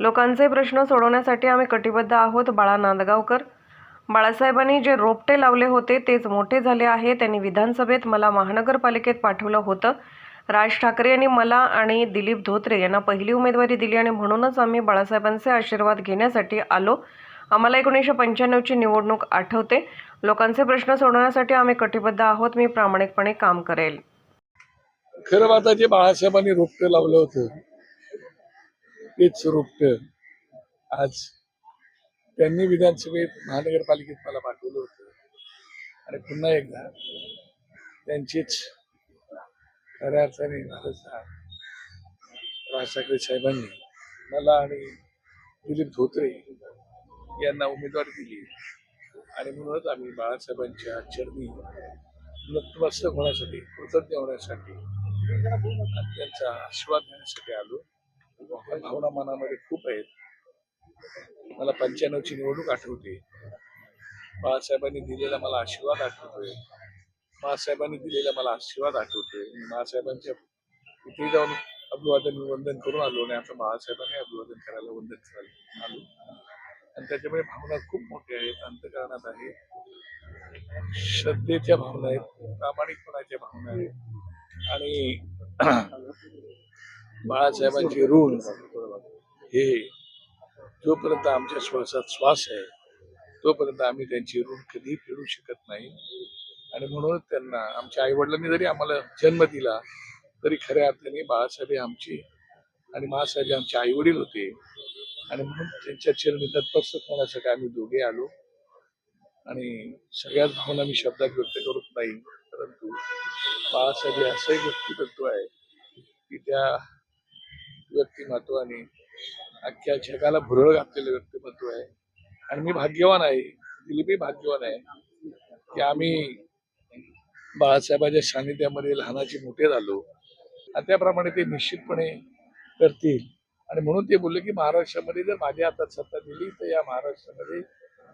लोकांचे प्रश्न सोडवण्यासाठी आम्ही कटिबद्ध आहोत बाळा नांदगावकर. बाळासाहेबांनी जे रोपटे लावले होते तेच मोठे झाले आहे. त्यांनी विधानसभेत मला महानगरपालिकेत पाठवलं होतं. राज ठाकरे यांनी मला आणि दिलीप धोत्रे यांना पहिली उमेदवारी दिली आणि म्हणूनच आम्ही बाळासाहेबांचे आशीर्वाद घेण्यासाठी आलो. आम्हाला एकोणीसशे पंच्याण्णवची निवडणूक आठवते. लोकांचे प्रश्न सोडवण्यासाठी आम्ही कटिबद्ध आहोत. मी प्रामाणिकपणे काम करेल. खरं आता जे बाळासाहेबांनी रोपटे लावलं होतं तेच रोपट आज त्यांनी विधानसभेत महानगरपालिकेत मला पाठवलं होतं. आणि पुन्हा एकदा त्यांचीच खऱ्या अर्थाने महाराष्ट्रात राज ठाकरे साहेबांनी मला आणि दिलीप धोत्रे यांना उमेदवारी दिली. आणि म्हणूनच आम्ही बाळासाहेबांच्या चरणी नतमस्तक होण्यासाठी कृतज्ञ होण्यासाठी त्यांचा आशीर्वाद घेण्यासाठी आलो. भावना मनामध्ये खूप आहेत. मला पंच्याण्णवची निवडणूक आठवते. बाळासाहेबांनी दिलेला मला आशीर्वाद आठवतोय. बाळासाहेबांनी दिलेला मला आशीर्वाद आठवतोय. मी बाळासाहेबांच्या तिथे जाऊन अभिवादन वंदन करून आलो आणि आता बाळासाहेबांनी अभिवादन करायला वंदन करायला आलो. आणि त्याच्यामुळे भावना खूप मोठ्या आहेत अंतकरणात आहे. श्रद्धेच्या भावना आहेत प्रामाणिकपणाच्या भावना आहेत. आणि बाळासाहेबांचे ऋण हे जोपर्यंत आमच्या श्वासात श्वास आहे तोपर्यंत आम्ही त्यांची ऋण कधीही फेडू शकत नाही. आणि म्हणूनच त्यांना आमच्या आईवडिलांनी जरी आम्हाला जन्म दिला तरी खऱ्या अर्थाने बाळासाहेब हे आमचे आणि महासाहेब आमचे आई वडील होते. आणि म्हणून त्यांच्या चरणी तत्पस्त होण्यासाठी आम्ही दोघे आलो. आणि सगळ्याच भावना मी शब्दात व्यक्त करत नाही परंतु बाळासाहेब असंही असं एक आहे की त्या व्यक्तिमत्वाने अख्ख्या जगाला भुरळ घातलेलं व्यक्तिमत्व आहे. आणि मी भाग्यवान आहे. दिलीपही भाग्यवान आहे. की आम्ही बाळासाहेबांच्या सानिध्यामध्ये लहानाचे मोठे झालो. आणि त्याप्रमाणे ते निश्चितपणे करतील. आणि म्हणून ते बोलले की महाराष्ट्रामध्ये जर माझ्या हातात सत्ता दिली तर या महाराष्ट्रामध्ये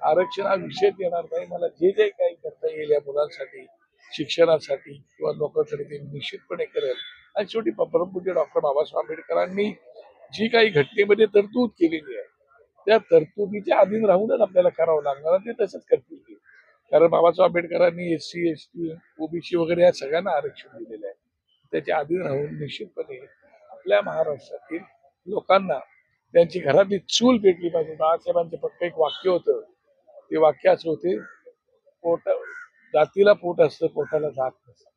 आरक्षण हा विषयच येणार नाही. मला जे जे काही करता येईल या मुलांसाठी शिक्षणासाठी किंवा लोकांसाठी ते निश्चितपणे करेल. आणि शेवटी परमपूज्य डॉक्टर बाबासाहेब आंबेडकरांनी जी काही घटनेमध्ये तरतूद केलेली आहे त्या तरतुदीच्या अधीन राहूनच आपल्याला करावं लागणार ते तसंच करतील ते. कारण बाबासाहेब आंबेडकरांनी S C S T OBC वगैरे या सगळ्यांना आरक्षण दिलेलं आहे. त्याच्या अधीन राहून निश्चितपणे आपल्या महाराष्ट्रातील लोकांना त्यांची घरातली चूल पेटली पाहिजे बाळासाहेबांचं फक्त एक वाक्य होतं. ते वाक्य असं होते पोट जातीला पोट असतं पोटाला जात नसतं.